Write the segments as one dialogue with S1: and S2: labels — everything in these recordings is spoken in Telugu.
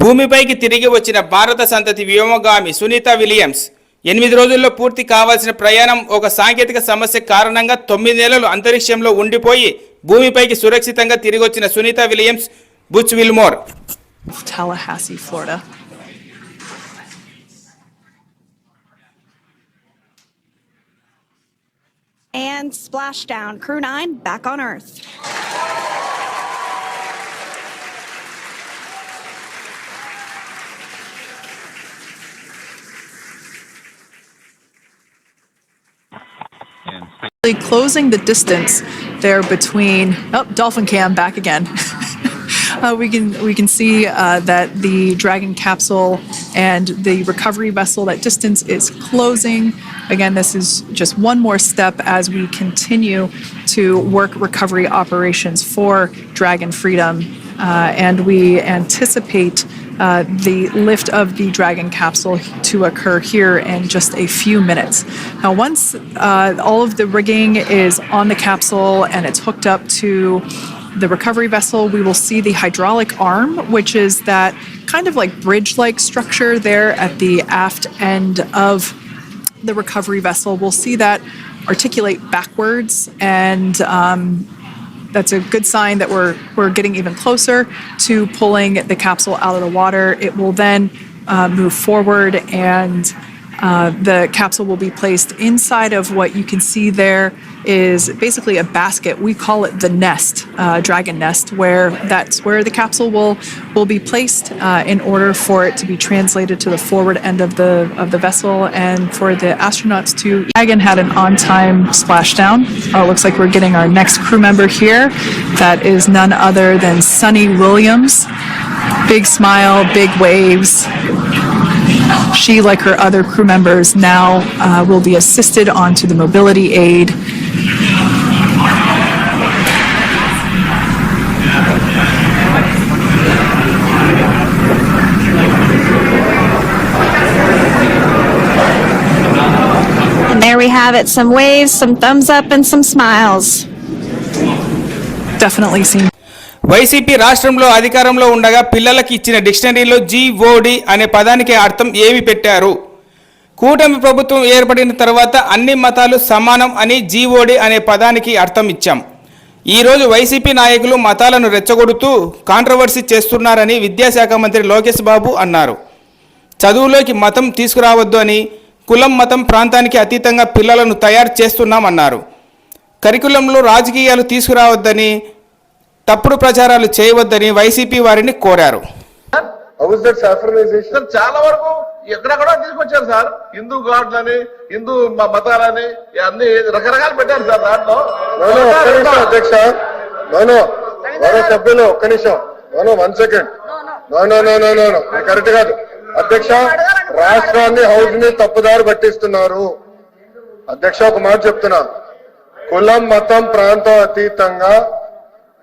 S1: భూమిపైకి తిరిగి వచ్చిన భారత సంతతి వ్యోమగామి సునీత విలియమ్స్ ఎనిమిది రోజుల్లో పూర్తి కావాల్సిన ప్రయాణం ఒక సాంకేతిక సమస్య కారణంగా తొమ్మిది నెలలు అంతరిక్షంలో ఉండిపోయి భూమిపైకి సురక్షితంగా తిరిగి వచ్చిన Sunita Williams Butch Wilmore
S2: And splashdown. Crew nine back on Earth.
S3: Closing the distance there between, oh, dolphin cam back again. Uh, we can we can see uh, that the Dragon capsule and the recovery vessel that distance is closing. Again, this is just one more step as we continue to work recovery operations for Dragon Freedom, uh, and we anticipate uh, the lift of the Dragon capsule to occur here in just a few minutes. Now, once uh, all of the rigging is on the capsule and it's hooked up to the recovery vessel, we will see the hydraulic arm, which is that kind of like bridge like structure there at the aft end of the recovery vessel. We'll see that articulate backwards, and um, that's a good sign that we're, we're getting even closer to pulling the capsule out of the water. It will then uh, move forward and uh, the capsule will be placed inside of what you can see there is basically a basket. We call it the nest, uh, dragon nest, where that's where the capsule will will be placed uh, in order for it to be translated to the forward end of the of the vessel and for the astronauts to. Dragon had an on-time splashdown. Uh, looks like we're getting our next crew member here. That is none other than Sunny Williams. Big smile, big waves. She, like her other crew members, now uh, will be assisted onto the mobility aid.
S2: And there we have it some waves, some thumbs up, and some smiles.
S3: Definitely seems
S1: YCP రాష్ట్రంలో అధికారంలో ఉండగా పిల్లలకి ఇచ్చిన డిక్షనరీలో జీఓడి అనే పదానికి అర్థం ఏమి పెట్టారు? కూటమి ప్రభుత్వం ఏర్పడిన తర్వాత అన్ని మతాలు సమానం అని జీఓడి అనే పదానికి అర్థం ఇచ్చాం. ఈరోజు వైసీపీ నాయకులు మతాలను రెచ్చగొడుతూ కాంట్రవర్సీ చేస్తున్నారని విద్యాశాఖ మంత్రి లోకేష్ బాబు అన్నారు. చదువులోకి మతం తీసుకురావద్దు అని కులం మతం ప్రాంతానికి అతీతంగా పిల్లలను తయారు చేస్తున్నామన్నారు. కరికులంలో రాజకీయాలు తీసుకురావద్దని తప్పుడు ప్రచారాలు చేయవద్దని వైసీపీ వారిని కోరారు.
S4: చాలా వరకు ఎక్కడెక్కడో తీసుకొచ్చారు సార్. హిందూ గాడ్లని హిందూ మతాలని అన్ని రకరకాలు పెట్టారు సార్ దాంట్లో.
S5: అధ్యక్ష. నోనో మరో సభ్యులు ఒక్క నిమిషం. No no one second. No no no no no correct కాదు. అధ్యక్ష రాష్ట్రాన్ని హౌస్ని తప్పుదారి పట్టిస్తున్నారు. అధ్యక్ష ఒక మాట చెప్తున్నా. కులం మతం ప్రాంతం అతీతంగా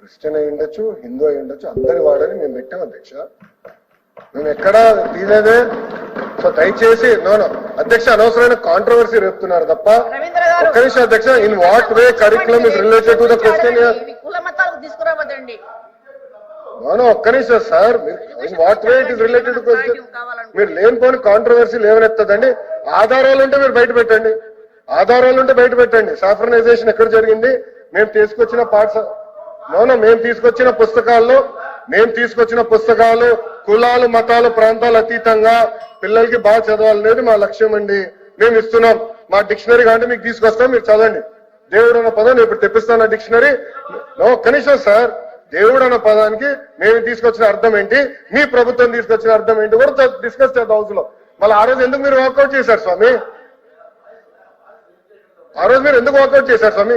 S5: క్రిస్టియన్ అయి ఉండొచ్చు హిందూ అయి ఉండొచ్చు అందరి వాడని మేము పెట్టాం అధ్యక్ష. మేము ఎక్కడా తీలేదే సో దయచేసి నో నో అధ్యక్ష అనవసరమైన కాంట్రవర్సీ రేపుతున్నారు తప్ప ఒక్క నిమిషం అధ్యక్ష in what way curriculum is related to the question
S6: ఇవి కుల మతాలకు తీసుకురావద్దండి.
S5: నో నో ఒక్క నిమిషం sir. In what way it is related to question మీరు లేనిపోని కాంట్రవర్సీ లేవనెత్తదండి. ఆధారాలు ఉంటే మీరు బయట పెట్టండి. ఆధారాలు ఉంటే బయట పెట్టండి. సాఫ్రనైజేషన్ ఎక్కడ జరిగింది? మేము తీసుకొచ్చిన పాఠశ అవునా మేము తీసుకొచ్చిన పుస్తకాల్లో మేము తీసుకొచ్చిన పుస్తకాలు కులాలు మతాలు ప్రాంతాలు అతీతంగా పిల్లలకి బాగా చదవాలనేది మా లక్ష్యం అండి. మేము ఇస్తున్నాం. మా డిక్షనరీ అంటే మీకు తీసుకొస్తాం మీరు చదవండి. దేవుడు అన్న పదం ఇప్పుడు తెప్పిస్తాను డిక్షనరీ. నో కనీసం సార్ దేవుడు అన్న పదానికి మేము తీసుకొచ్చిన అర్థం ఏంటి మీ ప్రభుత్వం తీసుకొచ్చిన అర్థం ఏంటి కూడా డిస్కస్ చేద్దాం హౌస్లో. మళ్ళీ ఆ రోజు ఎందుకు మీరు వాకౌట్ చేశారు స్వామి? ఆ రోజు మీరు ఎందుకు వాకౌట్ చేశారు స్వామి?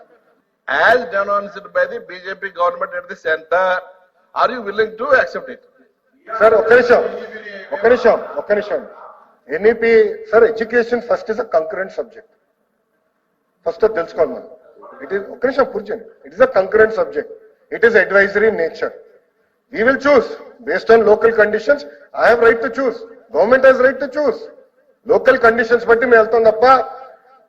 S4: As denounced by the BJP government at the center, are you willing to accept it?
S5: Sir ఒక్క నిమిషం ఒక్క నిమిషం ఒక్క నిమిషం. NEP sir education first is a concurrent subject first అది తెలుసుకోవాలి మనం. ఇట్ ఈస్ ఒక్క నిమిషం కూర్చోండి it is a concurrent subject it is advisory nature we will choose based on local conditions I have right to choose government has right to choose local conditions బట్టి మేము వెళ్తాం తప్ప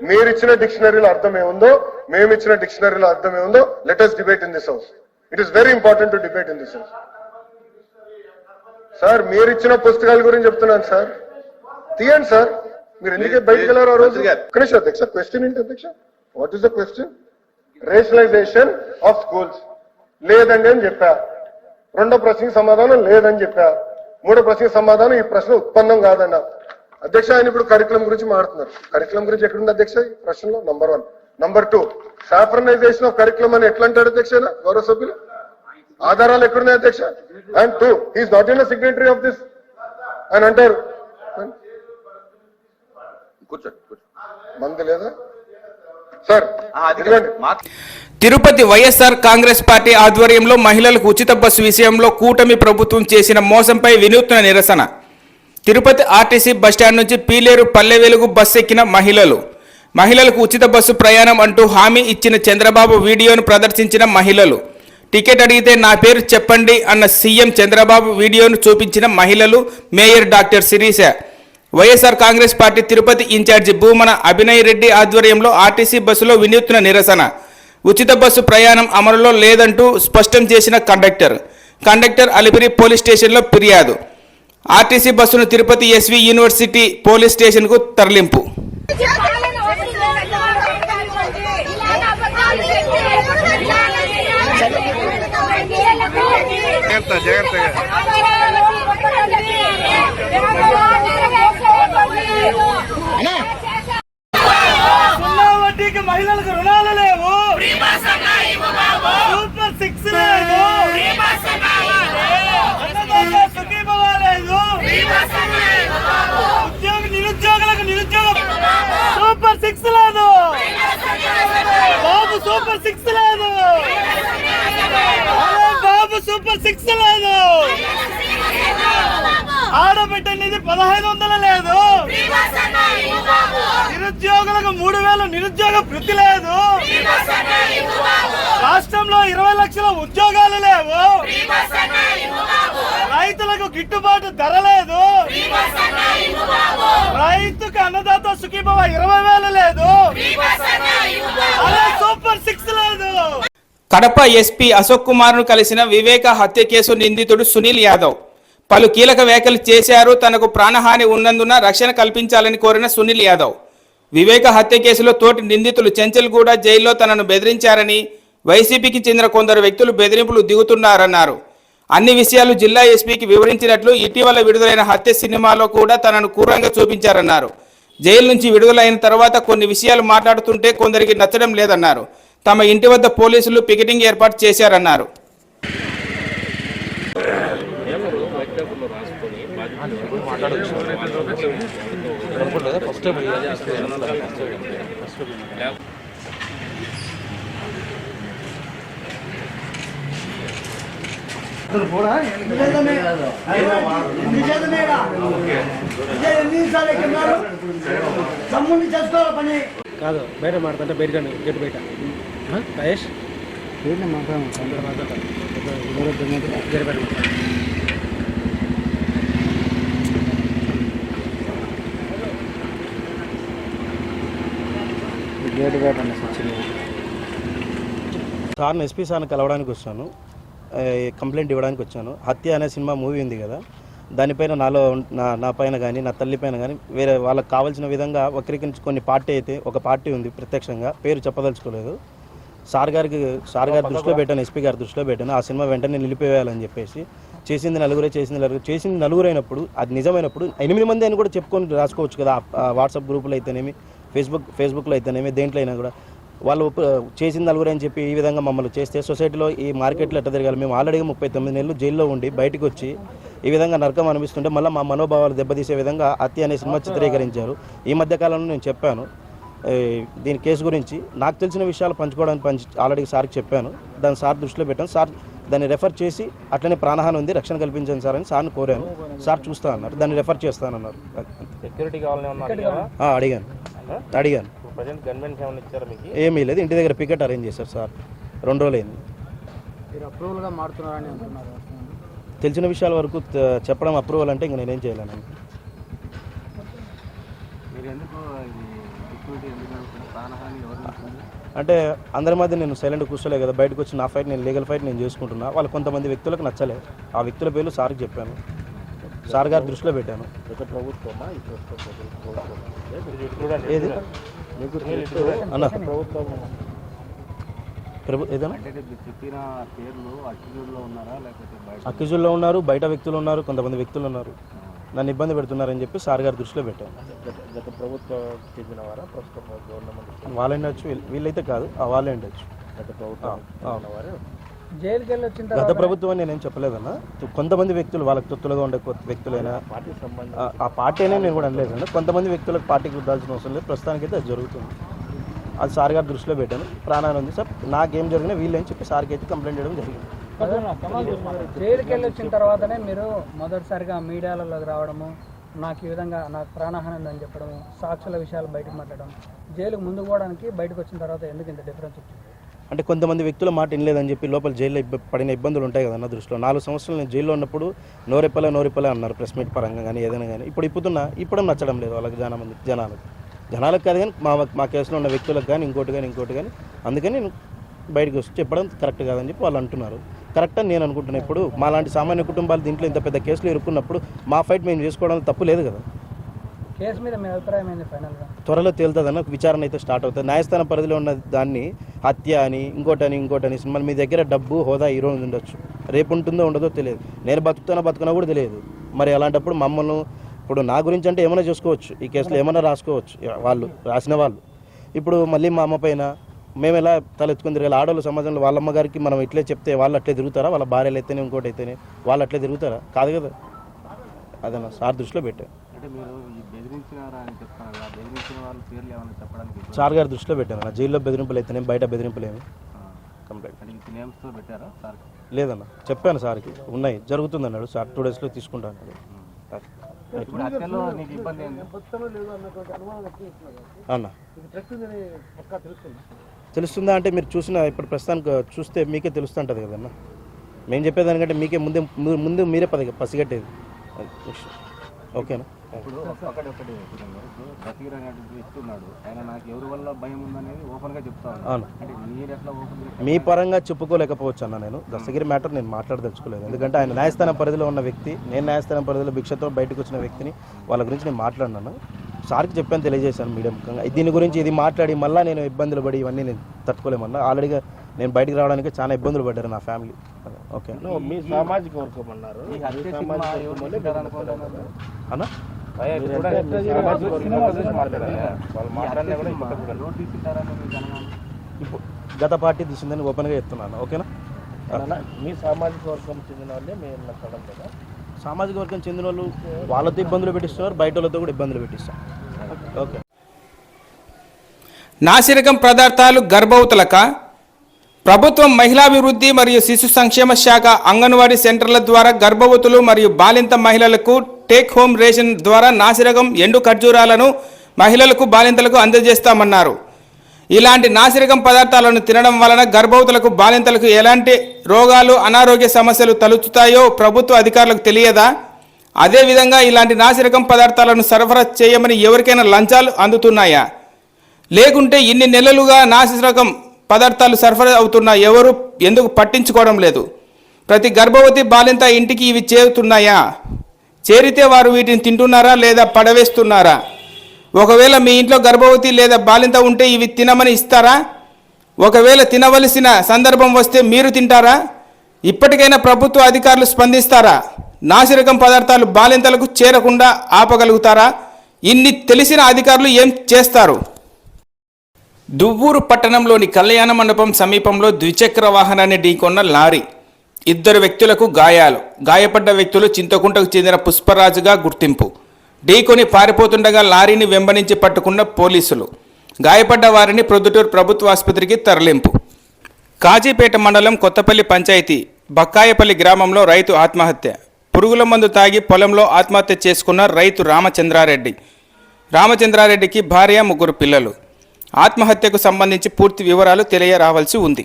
S5: మీరు ఇచ్చిన డిక్షనరీలో అర్థం ఏముందో మేము ఇచ్చిన డిక్షనరీలో అర్థం ఏముందో let us debate in this house it is very important to debate in this house sir మీరు ఇచ్చిన పుస్తకాల గురించి చెప్తున్నాను సార్ తీయండి సార్ మీరు ఎందుకే బయటకు వెళ్ళారు ఆ రోజు. కనీష్ అధ్యక్ష. క్వశ్చన్ ఏంటి అధ్యక్ష? What is the question rationalization of schools లేదండి అని చెప్పా. రెండో ప్రశ్నకి సమాధానం లేదని చెప్పా. మూడో ప్రశ్నకి సమాధానం ఈ ప్రశ్న ఉత్పన్నం కాదన్న అధ్యక్ష ఆయన ఇప్పుడు కరికులం గురించి మాట్లాడుతున్నారు. కరికులం గురించి ఎక్కడుంది అధ్యక్ష? ఈ ప్రశ్నలో number one number two saffronization of curriculum అని ఎట్లా అంటాడు అధ్యక్ష? గౌరవ సభ్యులు? ఆధారాలు ఎక్కడున్నాయి అధ్యక్ష? And two is not in signatory of this అని అంటారు.
S4: కూర్చోండి.
S5: మంది లేదా? సార్
S1: తిరుపతి వైఎస్ఆర్ కాంగ్రెస్ పార్టీ ఆధ్వర్యంలో మహిళలకు ఉచిత బస్సు విషయంలో కూటమి ప్రభుత్వం చేసిన మోసంపై వినూత్న నిరసన. తిరుపతి ఆర్టీసీ బస్టాండ్ నుంచి పీలేరు పల్లె వెలుగు బస్సు ఎక్కిన మహిళలు. మహిళలకు ఉచిత బస్సు ప్రయాణం అంటూ హామీ ఇచ్చిన చంద్రబాబు వీడియోను ప్రదర్శించిన మహిళలు. టికెట్ అడిగితే నా పేరు చెప్పండి అన్న సీఎం చంద్రబాబు వీడియోను చూపించిన మహిళలు mayor doctor Sirisha. YSR Congress Party Tirupati incharge Bhumana Abhinay Reddy ఆధ్వర్యంలో ఆర్టీసీ బస్సులో వినూత్న నిరసన. ఉచిత బస్సు ప్రయాణం అమలులో లేదంటూ స్పష్టం చేసిన కండక్టర్. కండక్టర్ అలిపిరి పోలీస్ స్టేషన్లో ఫిర్యాదు. ఆర్టీసీ బస్సును తిరుపతి ఎస్వి యూనివర్సిటీ పోలీస్ స్టేషన్కు తరలింపు.
S7: జాగ్రత్తగా.
S8: సున్నా వడ్డీకి మహిళలకు రుణాలు లేవు సూపర్ సిక్స్ లేదు అన్నదాత సుఖీభవ లేదు ఉద్యోగ నిరుద్యోగులకు నిరుద్యోగం సూపర్ సిక్స్ లేదు బాబు సూపర్ సిక్స్ లేదు. బాబు సూపర్ సిక్స్ లేదు. ఆడబిడ్డ నిధి పదహైదు వందలు లేదు. నిరుద్యోగులకు మూడు వేల నిరుద్యోగ వృత్తి లేదు. రాష్ట్రంలో ఇరవై లక్షల ఉద్యోగాలు లేవు. రైతులకు గిట్టుబాటు ధర లేదు. రైతుకు అన్నదాత సుఖీభవ ఇరవై వేలు లేదు. అదే సూపర్ సిక్స్ లేదు.
S1: కడప ఎస్పీ అశోక్ కుమార్ను కలిసిన వివేక హత్య కేసు నిందితుడు సునీల్ యాదవ్. పలు కీలక వ్యాఖ్యలు చేశారు. తనకు ప్రాణహాని ఉన్నందున రక్షణ కల్పించాలని కోరిన సునీల్ యాదవ్. వివేక హత్య కేసులో తోటి నిందితులు చెంచల్గూడ జైల్లో తనను బెదిరించారని వైసీపీకి చెందిన కొందరు వ్యక్తులు బెదిరింపులు దిగుతున్నారన్నారు. అన్ని విషయాలు జిల్లా ఎస్పీకి వివరించినట్లు ఇటీవల విడుదలైన హత్య సినిమాలో కూడా తనను క్రూరంగా చూపించారన్నారు. జైలు నుంచి విడుదలైన తర్వాత కొన్ని విషయాలు మాట్లాడుతుంటే కొందరికి నచ్చడం లేదన్నారు. తమ ఇంటి వద్ద పోలీసులు పికెటింగ్ ఏర్పాటు చేశారన్నారు.
S8: ఫస్ట్
S7: కాదు బయట మాడుతుంటే బయట గేట్ బయట. మహేష్? గేట్ బయట సార్ని ఎస్పీ సార్ని కలవడానికి వచ్చాను కంప్లైంట్ ఇవ్వడానికి వచ్చాను. హత్య అనే సినిమా మూవీ ఉంది కదా దానిపైన నాలో నా నా పైన కానీ నా తల్లి పైన కానీ వేరే వాళ్ళకి కావాల్సిన విధంగా వక్రీకరించి కొన్ని పార్టీ అయితే ఒక పార్టీ ఉంది ప్రత్యక్షంగా పేరు చెప్పదలుచుకోలేదు. సార్ గారికి సార్ గారి దృష్టిలో పెట్టాను ఎస్పీ గారి దృష్టిలో పెట్టాను ఆ సినిమా వెంటనే నిలిపివేయాలని చెప్పేసి చేసింది నలుగురే చేసింది నలుగురు చేసింది నలుగురు అయినప్పుడు అది నిజమైనప్పుడు ఎనిమిది మంది అని కూడా చెప్పుకొని రాసుకోవచ్చు కదా వాట్సాప్ గ్రూపులు అయితేనేమి ఫేస్బుక్ ఫేస్బుక్లో అయితేనేమి దేంట్లో అయినా కూడా వాళ్ళు చేసింది నలుగురు అని చెప్పి ఈ విధంగా మమ్మల్ని చేస్తే సొసైటీలో ఈ మార్కెట్లో ఎట్లా తిరగాలి? మేము ఆల్రెడీ ముప్పై తొమ్మిది నెలలు జైల్లో ఉండి బయటకు వచ్చి ఈ విధంగా నరకం అనిపిస్తుంటే మళ్ళీ మా మనోభావాలు దెబ్బతీసే విధంగా హత్య అనే సినిమా చిత్రీకరించారు. ఈ మధ్య కాలంలో నేను చెప్పాను. దీని కేసు గురించి నాకు తెలిసిన విషయాలు పంచుకోవడానికి పంచి ఆల్రెడీ సార్కి చెప్పాను. దాన్ని సార్ దృష్టిలో పెట్టాను. సార్ దాన్ని రెఫర్ చేసి అట్లనే ప్రాణహాని ఉంది రక్షణ కల్పించండి సార్ అని సార్ని కోరాను. సార్ చూస్తా అన్నారు. దాన్ని రెఫర్ చేస్తానన్నారు.
S9: సెక్యూరిటీ కావాలని అడిగావా?
S7: ఆ, అడిగాను. అడిగాను.
S9: ప్రజెంట్ గన్మెన్స్ ఏమైనా ఇచ్చారా మీకు?
S7: ఏమీ లేదు. ఇంటి దగ్గర పికెట్ అరేంజ్ చేశారు సార్. రెండు రోజులు అయింది
S8: మీరు అప్రూవల్గా మారుతున్నారని అంటున్నారు.
S7: తెలిసిన విషయాల వరకు చెప్పడం అప్రూవల్ అంటే ఇంక నేనేం చేయలేను? అంటే అందరి మధ్య నేను సైలెంట్ కూర్చోలే కదా. బయటకు వచ్చి నా ఫైట్ నేను లీగల్ ఫైట్ నేను చేసుకుంటున్నా. వాళ్ళు కొంతమంది వ్యక్తులకు నచ్చలే. ఆ వ్యక్తుల పేర్లు సార్కి చెప్పాను. సార్ గారి దృష్టిలో పెట్టాను. ఏది? అన్న.
S9: ప్రభుత్వం ఉన్నారా? బయట
S7: అక్యూజుల్లో ఉన్నారు బయట వ్యక్తులు ఉన్నారు కొంతమంది వ్యక్తులు ఉన్నారు. నన్ను ఇబ్బంది పెడుతున్నారని చెప్పి సార్ గారి దృష్టిలో పెట్టాను.
S9: గత ప్రభుత్వం చెందినవారా ప్రస్తుతం గవర్నమెంట్
S7: వాళ్ళే ఉండొచ్చు వీళ్ళు- వీళ్ళైతే కాదు వాళ్ళే ఉండొచ్చు.
S9: గత ప్రభుత్వం
S8: జైలుకి వెళ్ళి వచ్చిన
S7: గత ప్రభుత్వం అని నేనేం చెప్పలేదన్న. కొంతమంది వ్యక్తులు వాళ్ళకి తొత్తులుగా ఉండే కొత్త వ్యక్తులైనా
S9: పార్టీ సంబంధం
S7: ఆ- పార్టీ అయినా నేను కూడా అనలేదండి కొంతమంది వ్యక్తులకు పార్టీకి రుద్దాల్సిన అవసరం లేదు. ప్రస్తుతానికి అయితే అది జరుగుతుంది. అది సార్ గారి దృష్టిలో పెట్టాను. ప్రాణాన్ని ఉంది సార్. నాకేం జరిగినా వీళ్ళని చెప్పి సార్కి అయితే కంప్లైంట్ చేయడం జరిగింది.
S8: జైలుకి వెళ్ళి వచ్చిన తర్వాతనే మీరు మొదటిసారిగా మీడియాలలోకి రావడము నాకు ఈ విధంగా నాకు ప్రాణహాని ఉందని చెప్పడము సాక్షుల విషయాలు బయటకు మాట్లాడడం జైలుకు ముందు పోవడానికి బయటకు వచ్చిన తర్వాత ఎందుకు ఇంత డిఫరెన్స్ వచ్చింది?
S7: అంటే కొంతమంది వ్యక్తుల మాట వినలేదని చెప్పి లోపల జైల్లో పడిన ఇబ్బందులు ఉంటాయి కదా నా దృష్టిలో. నాలుగు సంవత్సరాలు నేను జైల్లో ఉన్నప్పుడు నోరెప్పలే నోరెప్పలే అన్నారు ప్రెస్ మీట్ పరంగా కానీ ఏదైనా కానీ ఇప్పుడు ఇప్పుతున్నా ఇప్పుడు నచ్చడం లేదు వాళ్ళకి జనా మంది జనాలకు జనాలకు కాదు కానీ మా మా కేసులో ఉన్న వ్యక్తులకు కానీ ఇంకోటి కానీ ఇంకోటి కానీ అందుకని నేను బయటకు వచ్చి చెప్పడం కరెక్ట్ కాదని చెప్పి వాళ్ళు అంటున్నారు. కరెక్ట్ అని నేను అనుకుంటున్నాను ఇప్పుడు. మా లాంటి సామాన్య కుటుంబాలు దీంట్లో ఇంత పెద్ద కేసులు ఇరుక్కున్నప్పుడు మా ఫైట్ మేము చేసుకోవడం తప్పు లేదు కదా.
S8: కేసు మీద మీ అభిప్రాయం
S7: త్వరలో తేలుతుందన్న విచారణ అయితే స్టార్ట్ అవుతుంది. న్యాయస్థానం పరిధిలో ఉన్న దాన్ని హత్య అని ఇంకోటని ఇంకోటని మళ్ళీ మీ దగ్గర డబ్బు హోదా ఈ ఉండొచ్చు. రేపు ఉంటుందో ఉండదో తెలియదు. నేను బతుకుతానో బతుకున్నా కూడా తెలియదు. మరి అలాంటప్పుడు మమ్మల్ని ఇప్పుడు నా గురించి అంటే ఏమైనా చేసుకోవచ్చు. ఈ కేసులో ఏమైనా రాసుకోవచ్చు. వాళ్ళు రాసిన వాళ్ళు. ఇప్పుడు మళ్ళీ మా అమ్మ పైన మేము ఎలా తలెత్తుకుని తిరగాలి? ఆడవాళ్ళు సమాజంలో వాళ్ళ అమ్మగారికి మనం ఇట్లే చెప్తే వాళ్ళు అట్లే తిరుగుతారా? వాళ్ళ భార్యలు అయితేనే ఇంకోటి అయితేనే వాళ్ళు అట్లే తిరుగుతారా? కాదు కదా. అదన్నా సార్ దృష్టిలో పెట్టాను
S9: అంటే మీరు ఈ బెదిరించినారా అని చెప్తున్నారు? కదా బెదిరించిన వాళ్ళ పేర్లు ఏమైనా చెప్పడానికి
S7: సార్ గారి దృష్టిలో పెట్టాను నా జైల్లో బెదిరింపులు అయితేనే బయట బెదిరింపులు ఏమి కంప్లైంట్.
S9: అంటే ఈ నేమ్స్తో పెట్టారా సార్?
S7: లేదన్న. చెప్పాను సార్కి. ఉన్నాయి. జరుగుతుంది అన్నాడు సార్. టూ డేస్లో తీసుకుంటా అన్నాడు.
S9: ఇప్పుడు హత్యలో నీకు ఇబ్బంది ఏంది?
S7: అన్న. తెలుస్తుందా అంటే మీరు చూసిన ఇప్పుడు ప్రస్తుతానికి చూస్తే మీకే తెలుస్తుంటుంది కదన్న. మేము చెప్పేదానికంటే మీకే ముందే ముందు మీరే పది పసిగట్టేది. ఓకేనా?
S9: ఇప్పుడు ఒక్కటి ఒకటి ఇప్పుడు బతికిర్ అనేటువంటి ఇస్తున్నాడు. ఆయన నాకు ఎవరి వల్ల భయం ఉందనేది ఓపెన్గా చెప్తా ఉన్నాడు.
S7: అవును.
S9: అంటే మీరు ఎట్లా ఓపెన్
S7: మీ పరంగా చెప్పుకోలేకపోవచ్చు అన్న నేను. దస్తగిరి మ్యాటర్ నేను మాట్లాడదలుచుకోలేదు. ఎందుకంటే ఆయన న్యాయస్థానం పరిధిలో ఉన్న వ్యక్తి నేను న్యాయస్థానం పరిధిలో భిక్షతో బయటకు వచ్చిన వ్యక్తిని వాళ్ళ గురించి నేను మాట్లాడినాను. సార్కి చెప్పాను తెలియజేశాను మీడియా ముఖంగా దీని గురించి ఇది మాట్లాడి మళ్ళీ నేను ఇబ్బందులు పడి ఇవన్నీ నేను తట్టుకోలేమన్నా. ఆల్రెడీగా నేను బయటికి రావడానికి చాలా ఇబ్బందులు పడ్డారు నా ఫ్యామిలీ ఓకే.
S9: మీ సామాజిక వర్గం అన్నారు?
S7: అన్న? ఇప్పుడు గత పార్టీ తీసిందని ఓపెన్గా చెప్తున్నాను ఓకేనా?
S9: మీ సామాజిక వర్గం చెందిన వాళ్ళే మీరు నచ్చడం కదా
S7: సామాజిక వర్గం చెందిన వాళ్ళు వాళ్ళతో ఇబ్బందులు పెట్టిస్తున్నారు బయట వాళ్ళతో కూడా ఇబ్బందులు పెట్టిస్తారు ఓకే.
S1: నాసిరకం పదార్థాలు గర్భవతులక? ప్రభుత్వం మహిళాభివృద్ధి మరియు శిశు సంక్షేమ శాఖ అంగన్వాడీ సెంటర్ల ద్వారా గర్భవతులు మరియు బాలింత మహిళలకు టేక్ హోమ్ రేషన్ ద్వారా నాసిరకం ఎండు ఖర్జూరాలను మహిళలకు బాలింతలకు అందజేస్తామన్నారు. ఇలాంటి నాసిరకం పదార్థాలను తినడం వలన గర్భవతులకు బాలింతలకు ఎలాంటి రోగాలు అనారోగ్య సమస్యలు తలుచుతాయో ప్రభుత్వ అధికారులకు తెలియదా? అదేవిధంగా ఇలాంటి నాసిరకం పదార్థాలను సరఫరా చేయమని ఎవరికైనా లంచాలు అందుతున్నాయా? లేకుంటే ఇన్ని నెలలుగా నాసిరకం పదార్థాలు సరఫరా అవుతున్నా ఎవరు ఎందుకు పట్టించుకోవడం లేదు? ప్రతి గర్భవతి బాలింత ఇంటికి ఇవి చేరుతున్నాయా? చేరితే వారు వీటిని తింటున్నారా లేదా పడవేస్తున్నారా? ఒకవేళ మీ ఇంట్లో గర్భవతి లేదా బాలింత ఉంటే ఇవి తినమని ఇస్తారా? ఒకవేళ తినవలసిన సందర్భం వస్తే మీరు తింటారా? ఇప్పటికైనా ప్రభుత్వ అధికారులు స్పందిస్తారా? నాసిరకం పదార్థాలు బాలింతలకు చేరకుండా ఆపగలుగుతారా? ఇన్ని తెలిసిన అధికారులు ఏం చేస్తారు? దువ్వూరు పట్టణంలోని కళ్యాణ మండపం సమీపంలో ద్విచక్ర వాహనాన్ని ఢీకొన్న లారీ. ఇద్దరు వ్యక్తులకు గాయాలు. గాయపడ్డ వ్యక్తులు చింతకుంటకు చెందిన పుష్పరాజుగా గుర్తింపు. ఢీకొని పారిపోతుండగా లారీని వెంబడించి పట్టుకున్న పోలీసులు. గాయపడ్డ వారిని ప్రొద్దుటూరు ప్రభుత్వ ఆసుపత్రికి తరలింపు. కాజీపేట మండలం కొత్తపల్లి పంచాయతీ బక్కాయపల్లి గ్రామంలో రైతు ఆత్మహత్య. పురుగుల మందు తాగి పొలంలో ఆత్మహత్య చేసుకున్న రైతు రామచంద్రారెడ్డి. రామచంద్రారెడ్డికి భార్య ముగ్గురు పిల్లలు. ఆత్మహత్యకు సంబంధించి పూర్తి వివరాలు తెలియరావాల్సి ఉంది.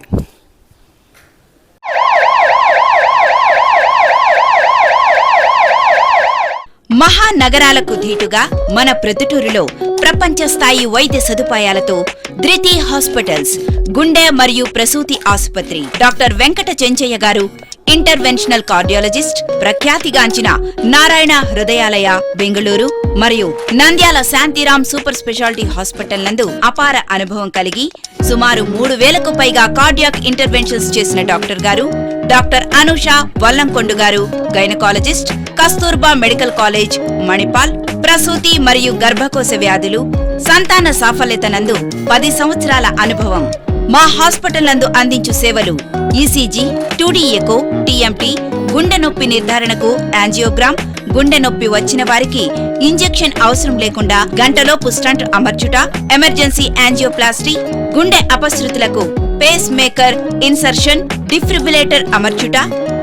S10: మహానగరాలకు ధీటుగా మన ప్రతిటూరులో ప్రపంచ స్థాయి వైద్య సదుపాయాలతో ధృతి హాస్పిటల్స్ గుండె మరియు ప్రసూతి ఆసుపత్రి. డాక్టర్ వెంకట చెంచయ్య గారు ఇంటర్వెన్షనల్ కార్డియాలజిస్ట్ ప్రఖ్యాతిగాంచిన నారాయణ హృదయాలయ బెంగళూరు మరియు Nandyal Shantiram super speciality hospital నందు అపార అనుభవం కలిగి సుమారు మూడు వేలకు పైగా కార్డియాక్ ఇంటర్వెన్షన్స్ చేసిన డాక్టర్ గారు doctor Anusha Vallamkondu garu gynaecologist Kasturba medical college Manipal ప్రసూతి మరియు గర్భకోశ వ్యాధులు సంతాన సాఫల్యత నందు పది సంవత్సరాల అనుభవం. మా హాస్పిటల్ నందు అందించు సేవలు ఈసీజీ టూడీ ఎకో టీఎంటీ గుండె నొప్పి నిర్ధారణకు యాంజియోగ్రామ్ గుండె నొప్పి వచ్చిన వారికి ఇంజెక్షన్ అవసరం లేకుండా గంటలోపు స్టంట్ అమర్చుట ఎమర్జెన్సీ యాంజియోప్లాస్టీ గుండె అపశృతులకు పేస్ మేకర్ ఇన్సర్షన్ డిఫ్రిబిలేటర్ అమర్చుట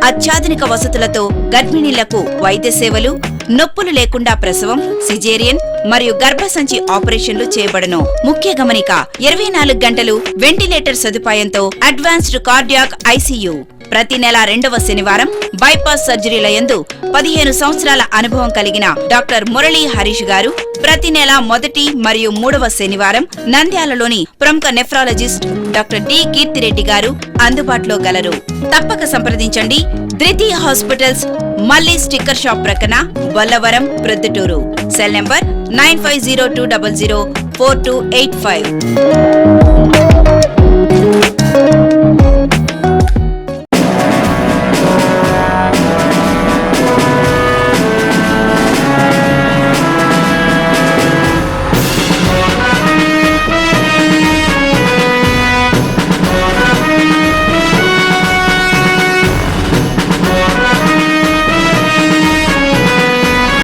S10: అత్యాధునిక వసతులతో గర్భిణీలకు వైద్య సేవలు నొప్పులు లేకుండా ప్రసవం సిజేరియన్ మరియు గర్భసంచి ఆపరేషన్లు చేయబడను. ముఖ్య గమనిక ఇరవై నాలుగు గంటలు వెంటిలేటర్ సదుపాయంతో అడ్వాన్స్డ్ కార్డియాక్ ఐసీయూ. ప్రతి నెల రెండవ శనివారం బైపాస్ సర్జరీల యందు పదిహేను సంవత్సరాల అనుభవం కలిగిన డాక్టర్ మురళీ హరీష్ గారు ప్రతి నెల మొదటి మరియు మూడవ శనివారం నంద్యాలలోని ప్రముఖ నెఫ్రాలజిస్ట్ డాక్టర్ డి కీర్తిరెడ్డి గారు అందుబాటులో గలరు. తప్పక సంప్రదించండి. ద్వితీయ హాస్పిటల్స్ మల్లీ sticker shop Bollavaram Proddatur Proddatur. Cell number nine five zero two double zero four two eight five.